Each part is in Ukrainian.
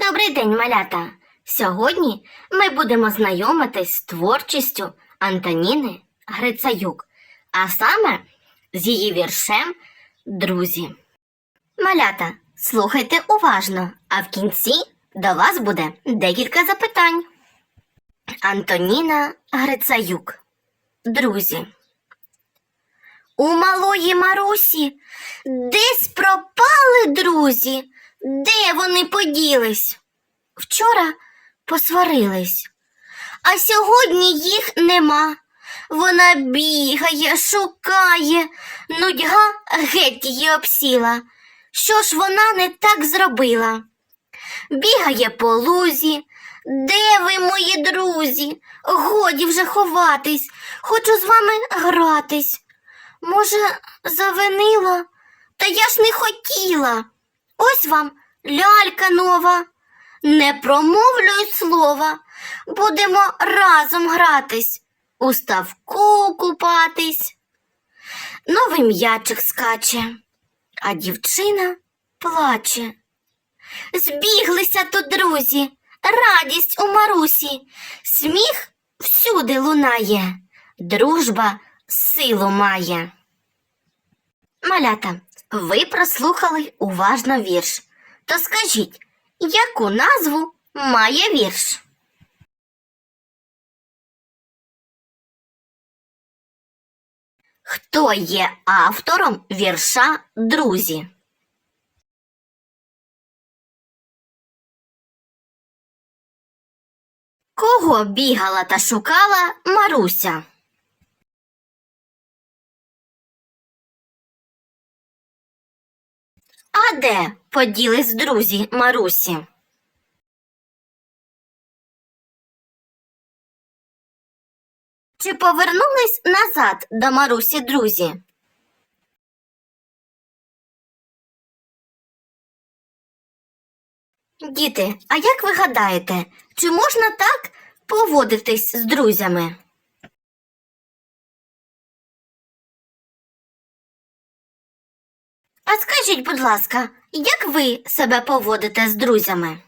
Добрий день, малята! Сьогодні ми будемо знайомитись з творчістю Антоніни Грицаюк, а саме з її віршем Друзі. Малята, слухайте уважно, а в кінці до вас буде декілька запитань. Антоніна Грицаюк. Друзі. У малої Марусі десь пропали друзі. Де вони поділись? Вчора посварились, а сьогодні їх нема. Вона бігає, шукає, нудьга геть її обсіла. Що ж вона не так зробила? Бігає по лузі. Де ви, мої друзі? Годі вже ховатись, хочу з вами гратись. Може, завинила? Та я ж не хотіла. Ось вам лялька нова. Не промовлюй слова. Будемо разом гратись, у ставку купатись. Новий м'ячик скаче, а дівчина плаче. Збіглися тут друзі, радість у Марусі, сміх всюди лунає, дружба силу має. Малята, ви прослухали уважно вірш. То скажіть, яку назву має вірш? Хто є автором вірша Друзі? Кого бігала та шукала Маруся? А де поділись друзі Марусі? Чи повернулись назад до Марусі друзі? Діти, а як ви гадаєте, чи можна так поводитись з друзями? А скажіть, будь ласка, як ви себе поводите з друзями?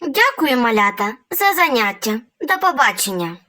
Дякую, малята, за заняття. До побачення.